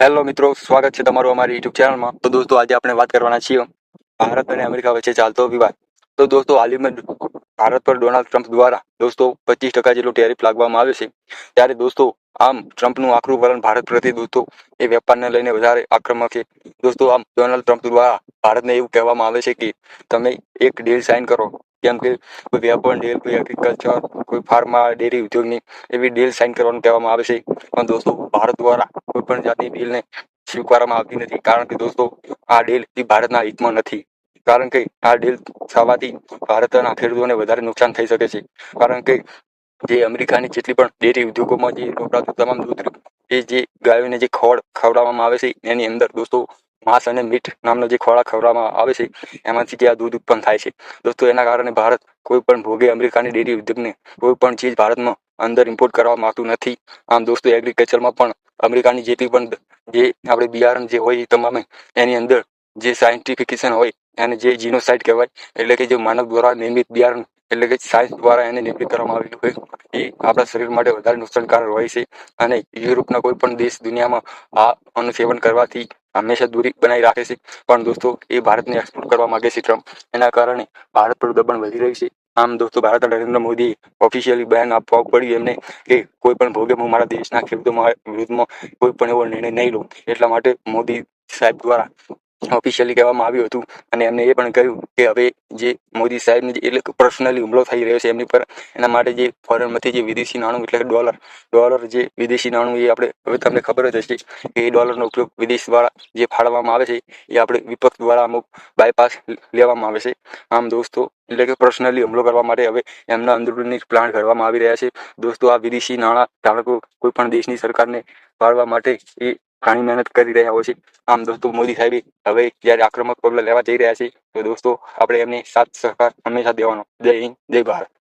Hello મિત્રો, સ્વાગત છે તમારું અમારી યુટ્યુબ ચેનલમાં તો દોસ્તો, આજે આપણે વાત કરવાના છીએ ભારત અને અમેરિકા વચ્ચે ચાલતો વિવાદ. તો દોસ્તો, હાલમાં ભારત પર ડોનાલ્ડ ટ્રમ્પ દ્વારા દોસ્તો પચીસ ટકા જેટલો ટેરિફ લાગવામાં આવ્યો છે. ત્યારે દોસ્તો, આમ ટ્રમ્પનું આકરું વલણ ભારત પ્રત્યે દોસ્તો એ વેપારને લઈને વધારે આક્રમક છે. દોસ્તો, આમ ડોનાલ્ડ ટ્રમ્પ દ્વારા ભારતને એવું કહેવામાં આવે છે કે તમે એક ડીલ સાઇન કરો. જેમ કે કોઈ વેપાર ડીલ કોઈ એગ્રીકલ્ચર કોઈ ફાર્મા ડેરી ઉદ્યોગની એવી ડીલ સાઇન કરવાનું કહેવામાં આવે છે. પણ દોસ્તો, ભારત દ્વારા કોઈ પણ જાતની ડીલને સ્વીકારવામાં આવતી નથી. કારણ કે દોસ્તો, આ ડીલ ભારતના હિતમાં નથી. કારણ કે આ ડીલ થવાથી ભારતના ખેડૂતોને વધારે નુકસાન થઈ શકે છે. કારણ કે જે અમેરિકાની જેટલી પણ ડેરી ઉદ્યોગોમાં જે વપરાતું તમામ દૂધ એ જે ગાયોને જે ખોળ ખવડાવવામાં આવે છે, એની અંદર દોસ્તો, માંસ અને મીઠ નામનો જે ખોરાક ખવડાવવામાં આવે છે, એમાંથી જે આ દૂધ ઉત્પન્ન થાય છે. દોસ્તો, એના કારણે ભારત કોઈ પણ ભોગે અમેરિકાની ડેરી ઉદ્યોગને કોઈ પણ ચીજ ભારતમાં અંદર ઇમ્પોર્ટ કરવા માંગતું નથી. આમ દોસ્તો એગ્રીકલ્ચરમાં પણ અમેરિકાની જેટલી પણ જે આપણે બિયારણ જે હોય એ તમામે એની અંદર જે સાયન્ટિફિકેશન હોય એને જે જીનોસાઇટ કહેવાય, એટલે કે જે માનવ દ્વારા નિર્મિત બિયારણ, એટલે કે સાયન્સ દ્વારા એને નિર્મિત કરવામાં આવેલું હોય, એ આપણા શરીર માટે વધારે નુકસાનકારક હોય છે. અને યુરોપના કોઈ પણ દેશ દુનિયામાં આ અનુસેવન સેવન કરવાથી હંમેશા દૂરી બનાવી રાખે છે. પણ દોસ્તો, એ ભારતને એક્સપોર્ટ કરવા માંગે છે ટ્રમ્પ. એના કારણે ભારત પર દબાણ વધી રહ્યું છે. આમ દોસ્તો, ભારત નરેન્દ્ર મોદી ઓફિશિયલી બેન આપવા પડ્યું એમને કે કોઈ પણ ભોગે હું મારા દેશના ખેડૂતો વિરુદ્ધમાં કોઈ પણ એવો નિર્ણય નહીં લઉં. એટલા માટે મોદી સાહેબ દ્વારા ઓફિશિયલી કહેવામાં આવ્યું હતું અને એમને એ પણ કહ્યું કે હવે જે મોદી સાહેબને જે એટલે પર્સનલી હુમલો થઈ રહ્યો છે એમની પર એના માટે જે ફોરેનમાંથી જે વિદેશી નાણું એટલે ડોલર ડોલર જે વિદેશી નાણું એ આપણે હવે તમને ખબર જ હશે કે એ ડોલરનો ઉપયોગ વિદેશ દ્વારા જે ફાળવવામાં આવે છે એ આપણે વિપક્ષ દ્વારા અમુક બાયપાસ લેવામાં આવે છે. આમ દોસ્તો, એટલે કે પર્સનલી હુમલો કરવા માટે હવે એમના અંદરૂની પ્લાન ઘડવામાં આવી રહ્યા છે. દોસ્તો, આ વિદેશી નાણાં ધારકો કોઈ પણ દેશની સરકારને પાડવા માટે એ ઘણી મહેનત કરી રહ્યા હોય છે. આમ દોસ્તો, મોદી સાહેબે હવે જ્યારે આક્રમક પગલાં લેવા જઈ રહ્યા છે, તો દોસ્તો, આપણે એમને સાથ સહકાર હંમેશા દેવાનો. જય હિન્દ, જય ભારત.